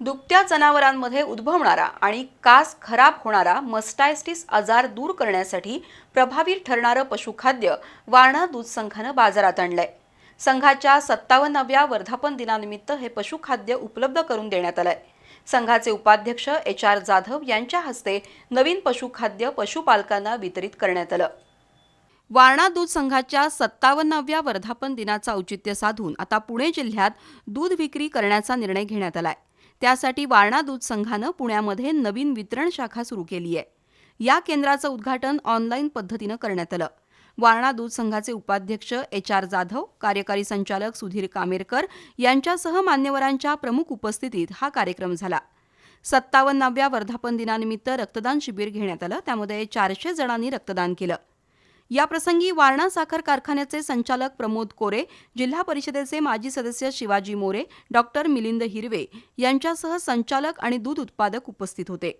दुभत्या जनावरांमध्ये उद्भवणारा आणि कास खराब होणारा मस्टायस्टिस आजार दूर करण्यासाठी प्रभावी ठरणारं पशुखाद्य वारणा दूध संघानं बाजारात आणलंय. संघाच्या सत्तावन्नाव्या वर्धापन दिनानिमित्त हे पशुखाद्य उपलब्ध करून देण्यात आलंय. संघाचे उपाध्यक्ष एच आर जाधव यांच्या हस्ते नवीन पशुखाद्य पशुपालकांना वितरित करण्यात आलं. वारणा दूध संघाच्या सत्तावन्नाव्या वर्धापन दिनाचं औचित्य साधून आता पुणे जिल्ह्यात दूध विक्री करण्याचा निर्णय घेण्यात आला आहे त्यासाठी वारणा दूध संघानं पुण्यामध्ये नवीन वितरण शाखा सुरू केली आहे. या केंद्राचं उद्घाटन ऑनलाईन पद्धतीनं करण्यात आलं. वारणा दूध संघाचे उपाध्यक्ष एच आर जाधव कार्यकारी संचालक सुधीर कामेरकर यांच्यासह मान्यवरांच्या प्रमुख उपस्थितीत हा कार्यक्रम झाला. सत्तावन्नाव्या वर्धापन दिनानिमित्त रक्तदान शिबिर घेण्यात आलं. त्यामध्ये चारशे जणांनी रक्तदान केलं. याप्रसंगी वारणा साखर कारखान्याचे संचालक प्रमोद कोरे जिल्हा परिषदेचे माजी सदस्य शिवाजी मोरे डॉक्टर मिलिंद हिरवे यांच्यासह संचालक आणि दूध उत्पादक उपस्थित होते.